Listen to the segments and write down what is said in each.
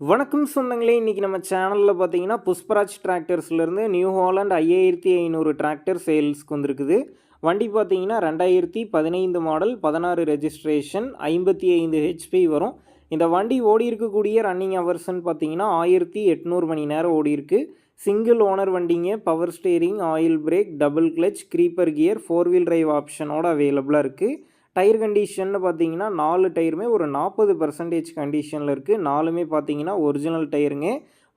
வணக்கம் சொந்தங்களே இன்றைக்கி நம்ம சேனலில் பார்த்தீங்கன்னா புஷ்பராஜ் டிராக்டர்ஸ்லேருந்து நியூ ஹாலண்ட் ஐயாயிரத்தி ஐநூறு டிராக்டர் சேல்ஸ்க்கு வந்திருக்குது. வண்டி பார்த்தீங்கன்னா ரெண்டாயிரத்தி பதினைந்து மாடல் பதினாறு ரெஜிஸ்ட்ரேஷன் ஐம்பத்தி ஐந்து ஹெச்பி வரும். இந்த வண்டி ஓடி இருக்கக்கூடிய ரன்னிங் ஹவர்ஸ்ன்னு பார்த்தீங்கன்னா ஆயிரத்தி எட்நூறு மணி நேரம் ஓடி இருக்கு. சிங்கிள் ஓனர் வண்டிங்க power steering oil brake double clutch creeper gear four wheel drive ஆப்ஷனோட அவைலபிளாக இருக்குது டயர் கண்டிஷன்னு பார்த்தீங்கன்னா நாலு டயருமே ஒரு நாற்பது பர்சன்டேஜ் கண்டிஷனில் இருக்குது நாலுமே பார்த்தீங்கன்னா ஒரிஜினல் டயருங்க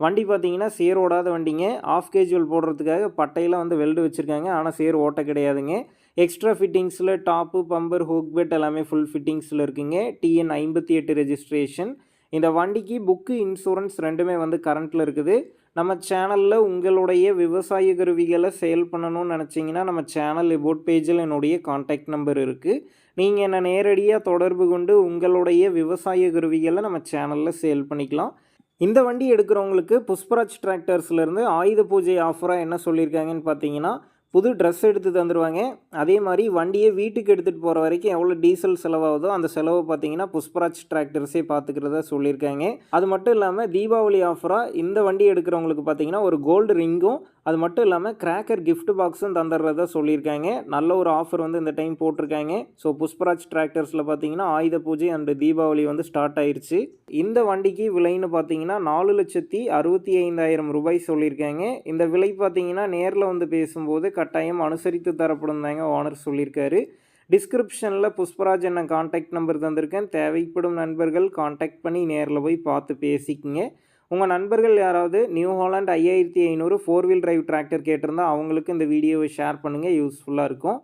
வண்டி பார்த்தீங்கன்னா சேர் ஓடாத வண்டிங்க. ஆஃப் கேஜுவல் போடுறதுக்காக பட்டையில் வந்து வெல்டு வச்சுருக்காங்க. ஆனால் சேர் ஓட்ட கிடையாதுங்க. எக்ஸ்ட்ரா ஃபிட்டிங்ஸில் டாப்பு பம்பர் ஹூக் பெட் எல்லாமே ஃபுல் ஃபிட்டிங்ஸில் இருக்குங்க. டிஎன் ஐம்பத்தி எட்டு ரெஜிஸ்ட்ரேஷன் இந்த வண்டிக்கு புக்கு இன்சூரன்ஸ் ரெண்டுமே வந்து கரண்ட்டில் இருக்குது. நம்ம சேனலில் உங்களுடைய விவசாய கருவிகளை சேல் பண்ணணும்னு நினச்சிங்கன்னா நம்ம சேனல் எபோட் பேஜில் என்னுடைய காண்டாக்ட் நம்பர் இருக்குது நீங்கள் என்னை நேரடியாக தொடர்பு கொண்டு உங்களுடைய விவசாய கருவிகளை நம்ம சேனலில் சேல் பண்ணிக்கலாம். இந்த வண்டி எடுக்கிறவங்களுக்கு புஷ்பராஜ் டிராக்டர்ஸ்லேருந்து ஆயுத பூஜை ஆஃபராக என்ன சொல்லியிருக்காங்கன்னு பார்த்தீங்கன்னா புது ட்ரெஸ் எடுத்து தந்துடுவாங்க அதே மாதிரி வண்டியை வீட்டுக்கு எடுத்துகிட்டு போகிற வரைக்கும் எவ்வளோ டீசல் செலவாகுதோ அந்த செலவை பார்த்தீங்கன்னா புஷ்பராஜ் டிராக்டர்ஸே பார்த்துக்கிறதா சொல்லியிருக்காங்க. அது மட்டும் இல்லாமல் தீபாவளி ஆஃபராக இந்த வண்டி எடுக்கிறவங்களுக்கு பார்த்தீங்கன்னா ஒரு கோல்டு ரிங்கும் அது மட்டும் இல்லாமல் கிராக்கர் கிஃப்ட் பாக்ஸும் தந்துடுறதா சொல்லியிருக்காங்க நல்ல ஒரு ஆஃபர் வந்து இந்த டைம் போட்டிருக்காங்க. ஸோ புஷ்பராஜ் டிராக்டர்ஸில் பார்த்தீங்கன்னா ஆயுத பூஜை அண்டு தீபாவளி வந்து ஸ்டார்ட் ஆயிடுச்சு இந்த வண்டிக்கு விலைன்னு பார்த்தீங்கன்னா நாலு லட்சத்தி அறுபத்தி ஐந்தாயிரம் ரூபாய் சொல்லியிருக்காங்க இந்த விலை பார்த்தீங்கன்னா நேரில் வந்து பேசும்போது கட்டாயம் அனுசரித்து தரப்படும் தாங்க ஓனர் சொல்லியிருக்காரு டிஸ்கிரிப்ஷனில் புஷ்பராஜ் என்ன காண்டாக்ட் நம்பர் தந்திருக்கேன். தேவைப்படும் நண்பர்கள் காண்டாக்ட் பண்ணி நேரில் போய் பார்த்து பேசிக்கங்க. உங்கள் நண்பர்கள் யாராவது நியூ ஹாலாண்ட் ஐயாயிரத்தி ஐநூறு ஃபோர் வீல் டிரைவ் டிராக்டர் கேட்டிருந்தால் அவங்களுக்கு இந்த வீடியோவை ஷேர் பண்ணுங்கள் யூஸ்ஃபுல்லாக இருக்கும்.